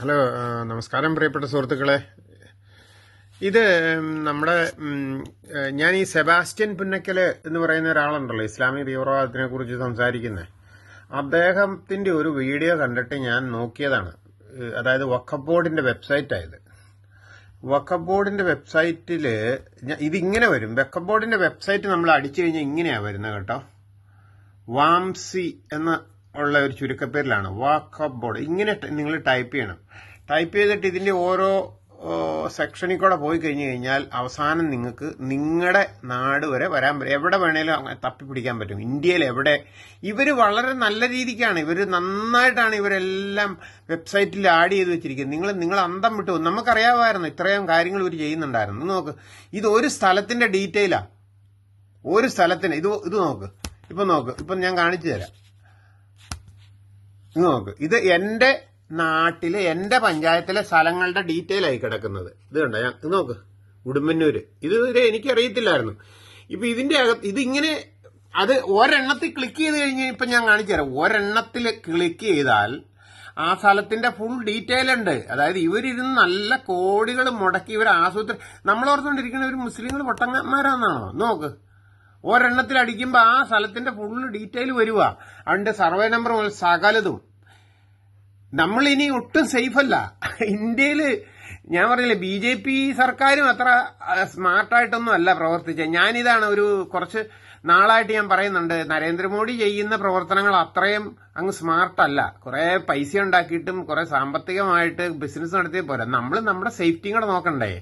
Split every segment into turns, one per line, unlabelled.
Hello നമസ്കാരം പ്രിയപ്പെട്ട സുഹൃത്തുക്കളെ. ഇത് നമ്മുടെ ഞാൻ ഈ സെബാസ്റ്റ്യൻ പുന്നക്കൽ എന്ന് പറയുന്ന ഒരാളുണ്ടല്ലോ ഇസ്ലാമിക തീവ്രവാദത്തിനെ കുറിച്ച് സംസാരിക്കുന്നത് അദ്ദേഹത്തിന്റെ ഒരു വീഡിയോ കണ്ടിട്ട് ഞാൻ നോക്കിയതാണ്. അതായത് വഖഫ് ബോർഡിന്റെ വെബ്സൈറ്റായത്. വഖഫ് ബോർഡിന്റെ വെബ്സൈറ്റിൽ ഞ- ഇതിങ്ങനെ വരും. വഖഫ് ബോർഡിന്റെ വെബ്സൈറ്റ് നമ്മൾ അടിച്ചു കഴിഞ്ഞാൽ ഇങ്ങനെയാ വരുന്നത് കേട്ടോ. വാംസി എന്ന ഉള്ള ഒരു ചുരുക്കപ്പേരിലാണ്. വാക്കപ്പ് ബോർഡ് ഇങ്ങനെ നിങ്ങൾ ടൈപ്പ് ചെയ്യണം. ടൈപ്പ് ചെയ്തിട്ട് ഇതിന്റെ ഓരോ സെക്ഷനിൽ കൂടെ പോയി കഴിഞ്ഞു കഴിഞ്ഞാൽ അവസാനം നിങ്ങൾക്ക് നിങ്ങളുടെ നാട് വരെ വരാൻ പറ്റും. എവിടെ വേണേലും തപ്പി തപ്പിപ്പിടിക്കാൻ പറ്റും. ഇന്ത്യയിൽ എവിടെ? ഇവർ വളരെ നല്ല രീതിക്കാണ്. ഇവർ നന്നായിട്ടാണ് ഇവരെല്ലാം വെബ്സൈറ്റിൽ ആഡ് ചെയ്ത് വെച്ചിരിക്കുന്നത്. നിങ്ങൾ നിങ്ങൾ അന്തം വിട്ടു. നമുക്കറിയാമായിരുന്നു ഇത്രയും കാര്യങ്ങൾ ഇവർ ചെയ്യുന്നുണ്ടായിരുന്നു. നോക്ക്. ഇത് ഒരു സ്ഥലത്തിന്റെ ഡീറ്റെയിലാണ് ഒരു സ്ഥലത്തിന്. ഇത് ഇത് നോക്ക്. ഇപ്പൊ നോക്ക്. ഇപ്പൊ ഞാൻ കാണിച്ചു തരാം. നോക്ക് ഇത് എന്റെ നാട്ടിലെ എന്റെ പഞ്ചായത്തിലെ സ്ഥലങ്ങളുടെ ഡീറ്റെയിൽ ആയി കിടക്കുന്നത്. ഇത് കണ്ടോ? ഞാൻ ഇത് നോക്ക് ഉടുമ്പന്നൂര്. ഇത് എനിക്ക് എനിക്കറിയത്തില്ലായിരുന്നു. ഇപ്പൊ ഇതിന്റെ അകത്ത് ഇതിങ്ങനെ അത് ഒരെണ്ണത്തിൽ ക്ലിക്ക് ചെയ്ത് കഴിഞ്ഞാൽ ഇപ്പൊ ഞാൻ കാണിച്ചു തരാം. ഒരെണ്ണത്തിൽ ക്ലിക്ക് ചെയ്താൽ ആ സ്ഥലത്തിന്റെ ഫുൾ ഡീറ്റെയിൽ ഉണ്ട്. അതായത് ഇവരിരുന്ന് നല്ല കോടികൾ മുടക്കി ഇവർ ആസൂത്രണം നമ്മൾ ഓർത്തുകൊണ്ടിരിക്കുന്ന ഒരു മുസ്ലിങ്ങൾ പൊട്ടങ്ങന്മാരാന്നാണോ നോക്ക്. ഒരെണ്ണത്തിൽ അടിക്കുമ്പോൾ ആ സ്ഥലത്തിന്റെ ഫുള്ള് ഡീറ്റെയിൽ വരുക അതിന്റെ സർവേ നമ്പർ സകലതും. നമ്മൾ ഇനി ഒട്ടും സേഫ് അല്ല. ഇന്ത്യയിൽ ഞാൻ പറഞ്ഞില്ലേ ബി ജെ പി സർക്കാരും അത്ര സ്മാർട്ടായിട്ടൊന്നും അല്ല പ്രവർത്തിച്ചത് ഞാനിതാണ് ഒരു കുറച്ച് നാളായിട്ട് ഞാൻ പറയുന്നുണ്ട് നരേന്ദ്രമോദി ചെയ്യുന്ന പ്രവർത്തനങ്ങൾ അത്രയും അങ്ങ് സ്മാർട്ടല്ല കുറെ പൈസ ഉണ്ടാക്കിയിട്ടും കുറെ സാമ്പത്തികമായിട്ട് ബിസിനസ് നടത്തിയ പോരാ. നമ്മൾ നമ്മുടെ സേഫ്റ്റിയും കൂടെ നോക്കണ്ടേ?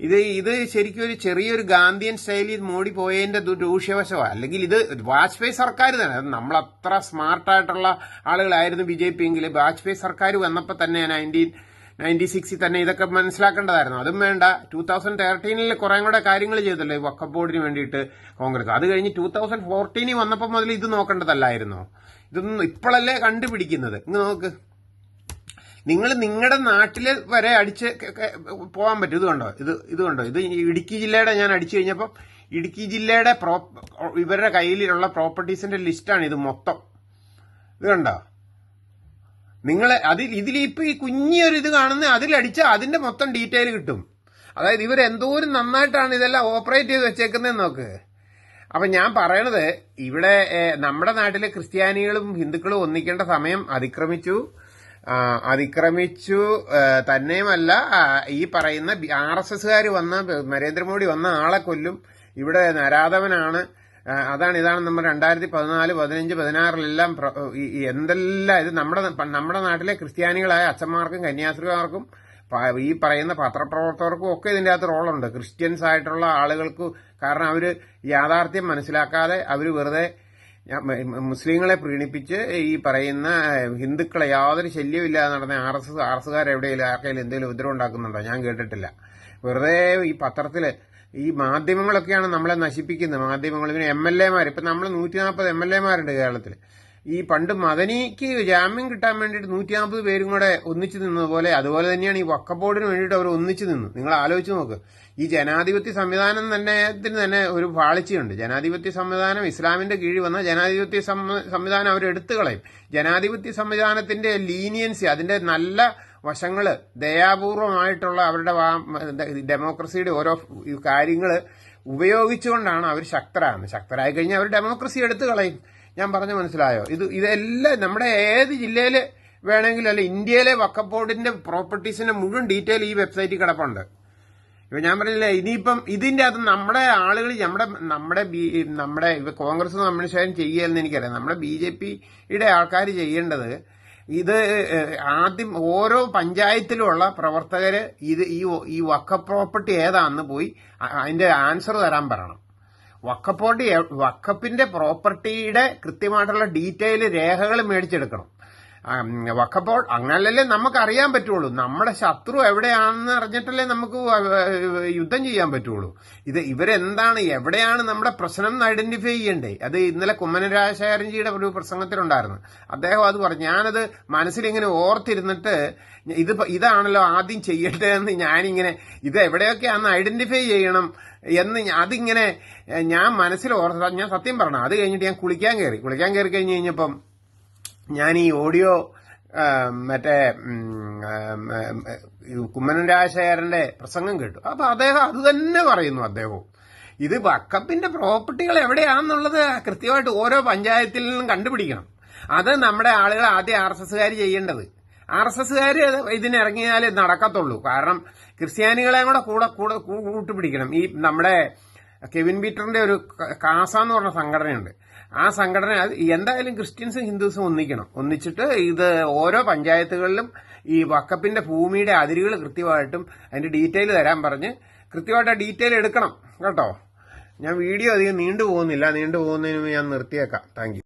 ഇത് ഇത് ശരിക്കും ഒരു ചെറിയൊരു ഗാന്ധിയൻ സ്റ്റൈലിൽ മോഡി പോയതിന്റെ ദൂഷ്യവശമാണ് അല്ലെങ്കിൽ ഇത് വാജ്പേയി സർക്കാർ തന്നെ. നമ്മൾ അത്ര സ്മാർട്ടായിട്ടുള്ള ആളുകളായിരുന്നു ബി ജെ പി എങ്കിൽ വാജ്പേയി സർക്കാർ വന്നപ്പോൾ തന്നെ നയന്റീൻ നയന്റി സിക്സിൽ തന്നെ ഇതൊക്കെ മനസ്സിലാക്കേണ്ടതായിരുന്നു. അതും വേണ്ട. ടൂ തൗസൻഡ് തേർട്ടീനിൽ കുറെ കൂടെ കാര്യങ്ങൾ ചെയ്തല്ലോ ഈ വക്കഫ് ബോർഡിന് വേണ്ടിയിട്ട് കോൺഗ്രസ്. അത് കഴിഞ്ഞ് ടൂ തൗസൻഡ് ഫോർട്ടീനിൽ വന്നപ്പോൾ മുതൽ ഇത് നോക്കേണ്ടതല്ലായിരുന്നോ. ഇതൊന്നും ഇപ്പോഴല്ലേ കണ്ടുപിടിക്കുന്നത്. ഇങ്ങ് നോക്ക്. നിങ്ങൾ നിങ്ങളുടെ നാട്ടിൽ വരെ അടിച്ച് പോകാൻ പറ്റും. ഇത് കണ്ടോ? ഇത് ഇത് കണ്ടോ? ഇത് ഇടുക്കി ജില്ലയുടെ ഞാൻ അടിച്ചു കഴിഞ്ഞപ്പോൾ ഇടുക്കി ജില്ലയുടെ ഇവരുടെ കയ്യിലുള്ള പ്രോപ്പർട്ടീസിന്റെ ലിസ്റ്റാണ് ഇത് മൊത്തം. ഇത് കണ്ടോ? നിങ്ങൾ അതിൽ ഇതിലിപ്പോൾ ഈ കുഞ്ഞൊരു ഇത് കാണുന്ന അതിലടിച്ചാൽ അതിന്റെ മൊത്തം ഡീറ്റെയിൽ കിട്ടും. അതായത് ഇവർ എന്തോരം നന്നായിട്ടാണ് ഇതെല്ലാം ഓപ്പറേറ്റ് ചെയ്ത് വെച്ചേക്കുന്നത് നോക്ക്. അപ്പൊ ഞാൻ പറയണത് ഇവിടെ നമ്മുടെ നാട്ടിലെ ക്രിസ്ത്യാനികളും ഹിന്ദുക്കളും ഒന്നിക്കേണ്ട സമയം അതിക്രമിച്ചു. അതിക്രമിച്ചു തന്നെയുമല്ല ഈ പറയുന്ന ആർ എസ് എസ്സുകാർ വന്ന നരേന്ദ്രമോദി വന്ന ആളെ കൊല്ലും. ഇവിടെ നരാധവനാണ്. അതാണ് ഇതാണ് നമ്മൾ രണ്ടായിരത്തി പതിനാല് പതിനഞ്ച് പതിനാറിലെല്ലാം എന്തെല്ലാം ഇത് നമ്മുടെ നമ്മുടെ നാട്ടിലെ ക്രിസ്ത്യാനികളായ അച്ഛന്മാർക്കും കന്യാസ്ത്രീമാർക്കും ഈ പറയുന്ന പത്രപ്രവർത്തകർക്കും ഒക്കെ ഇതിന്റെ അകത്ത് റോളുണ്ട്. ക്രിസ്ത്യൻസ് ആയിട്ടുള്ള ആളുകൾക്ക് കാരണം അവർ യാഥാർത്ഥ്യം മനസ്സിലാക്കാതെ അവർ വെറുതെ മുസ്ലിങ്ങളെ പ്രീണിപ്പിച്ച് ഈ പറയുന്ന ഹിന്ദുക്കളെ യാതൊരു ശല്യമില്ലാതെ നടന്ന ആർ എസ് ആർ എസ്സുകാർ എവിടെയെങ്കിലും ആർക്കെങ്കിലും എന്തെങ്കിലും ഉപദ്രവം ഉണ്ടാക്കുന്നുണ്ടോ? ഞാൻ കേട്ടിട്ടില്ല. വെറുതെ ഈ പത്രത്തിൽ ഈ മാധ്യമങ്ങളൊക്കെയാണ് നമ്മളെ നശിപ്പിക്കുന്നത്. മാധ്യമങ്ങൾ പിന്നെ എം എൽ എമാർ ഇപ്പം നമ്മൾ നൂറ്റി നാൽപ്പത് എം എൽ എമാരുണ്ട് കേരളത്തിൽ ഈ പണ്ട് മദനിക്ക് ജാമ്യം കിട്ടാൻ വേണ്ടിയിട്ട് നൂറ്റി നാൽപ്പത് പേരും കൂടെ ഒന്നിച്ചു നിന്നതുപോലെ അതുപോലെ തന്നെയാണ് ഈ വക്കബോർഡിന് വേണ്ടിയിട്ട് അവർ ഒന്നിച്ചു നിന്നു. നിങ്ങൾ ആലോചിച്ച് നോക്ക്. ഈ ജനാധിപത്യ സംവിധാനം തന്നെ തന്നെ ഒരു പാളിച്ചയുണ്ട്. ജനാധിപത്യ സംവിധാനം ഇസ്ലാമിന്റെ കീഴിൽ വന്ന ജനാധിപത്യ സംവിധാനം അവർ എടുത്തു കളയും ജനാധിപത്യ സംവിധാനത്തിന്റെ ലീനിയൻസി അതിന്റെ നല്ല വശങ്ങൾ ദയാപൂർവമായിട്ടുള്ള അവരുടെ ഡെമോക്രസിയുടെ ഓരോ കാര്യങ്ങൾ ഉപയോഗിച്ചുകൊണ്ടാണ് അവർ ശക്തരാകുന്നത്. ശക്തരായി കഴിഞ്ഞാൽ അവർ ഡെമോക്രസി എടുത്തു കളയും ഞാൻ പറഞ്ഞു മനസ്സിലായോ? ഇത് ഇതെല്ലാം നമ്മുടെ ഏത് ജില്ലയിൽ വേണമെങ്കിലും അല്ല ഇന്ത്യയിലെ വക്കഫ് ബോർഡിന്റെ പ്രോപ്പർട്ടീസിന്റെ മുഴുവൻ ഡീറ്റെയിൽ ഈ വെബ്സൈറ്റിൽ കിടപ്പുണ്ട്. ഇപ്പൊ ഞാൻ പറഞ്ഞില്ലേ ഇനിയിപ്പം ഇതിന്റെ അത് നമ്മുടെ ആളുകൾ നമ്മുടെ നമ്മുടെ നമ്മുടെ ഇപ്പൊ കോൺഗ്രസ് കമ്മ്യൂണിസ്റ്റുകാരും ചെയ്യുകയെന്ന് എനിക്കറിയാം. നമ്മുടെ ബി ജെ പിയുടെ ആൾക്കാർ ചെയ്യേണ്ടത് ഇത് ആദ്യം ഓരോ പഞ്ചായത്തിലുമുള്ള പ്രവർത്തകര് ഇത് ഈ വക്ക പ്രോപ്പർട്ടി ഏതാന്ന് പോയി അതിന്റെ ആൻസർ തരാൻ പറയണം. വക്കപ്പോട്ടി വക്കപ്പിന്റെ പ്രോപ്പർട്ടിയുടെ കൃത്യമായിട്ടുള്ള ഡീറ്റെയിൽ രേഖകൾ മേടിച്ചെടുക്കണം. വക്കപ്പോൾ അങ്ങനല്ലേ നമുക്ക് അറിയാൻ പറ്റുള്ളൂ. നമ്മുടെ ശത്രു എവിടെയാണെന്ന് അറിഞ്ഞിട്ടല്ലേ നമുക്ക് യുദ്ധം ചെയ്യാൻ പറ്റുള്ളൂ. ഇത് ഇവരെന്താണ് എവിടെയാണ് നമ്മുടെ പ്രശ്നം എന്ന് ഐഡന്റിഫൈ ചെയ്യണ്ടേ? അത് ഇന്നലെ കുമ്മന രാജശേഖരൻജിയുടെ ഒരു പ്രസംഗത്തിലുണ്ടായിരുന്നു. അദ്ദേഹം അത് പറഞ്ഞു. ഞാനത് മനസ്സിലിങ്ങനെ ഓർത്തിരുന്നിട്ട് ഇത് ഇതാണല്ലോ ആദ്യം ചെയ്യട്ടെ എന്ന് ഞാനിങ്ങനെ ഇത് എവിടെയൊക്കെയാണെന്ന് ഐഡന്റിഫൈ ചെയ്യണം എന്ന് അതിങ്ങനെ ഞാൻ മനസ്സിൽ ഓർത്ത ഞാൻ സത്യം പറഞ്ഞു. അത് കഴിഞ്ഞിട്ട് ഞാൻ കുളിക്കാൻ കയറി. കുളിക്കാൻ കയറി കഴിഞ്ഞ് കഴിഞ്ഞപ്പം ഞാൻ ഈ ഓഡിയോ മറ്റേ കുമ്മനം രാജശേഖരന്റെ പ്രസംഗം കേട്ടു. അപ്പൊ അദ്ദേഹം അത് തന്നെ പറയുന്നു അദ്ദേഹവും. ഇത് വക്കപ്പിന്റെ പ്രോപ്പർട്ടികൾ എവിടെയാണെന്നുള്ളത് കൃത്യമായിട്ട് ഓരോ പഞ്ചായത്തിൽ നിന്നും കണ്ടുപിടിക്കണം. അത് നമ്മുടെ ആളുകൾ ആദ്യം ആർ എസ് എസ്സുകാർ ചെയ്യേണ്ടത്. ആർ എസ് എസ്സുകാർ ഇതിനിറങ്ങിയാലേ നടക്കത്തുള്ളൂ. കാരണം ക്രിസ്ത്യാനികളെ കൂടെ കൂടെ കൂട്ടുപിടിക്കണം. ഈ നമ്മുടെ കെവിൻ പീറ്ററിന്റെ ഒരു കാസ എന്ന് പറഞ്ഞ സംഘടനയുണ്ട്. ആ സംഘടന എന്തായാലും ക്രിസ്ത്യൻസും ഹിന്ദുസും ഒന്നിക്കണം. ഒന്നിച്ചിട്ട് ഇത് ഓരോ പഞ്ചായത്തുകളിലും ഈ വക്കപ്പിന്റെ ഭൂമിയുടെ അതിരുകൾ കൃത്യമായിട്ടും അതിന്റെ ഡീറ്റെയിൽ തരാൻ പറഞ്ഞ് കൃത്യമായിട്ട് ആ ഡീറ്റെയിൽ എടുക്കണം. കേട്ടോ? ഞാൻ വീഡിയോ അധികം നീണ്ടു പോകുന്നില്ല നീണ്ടു പോകുന്നതിന് ഞാൻ നിർത്തിയേക്കാം. താങ്ക്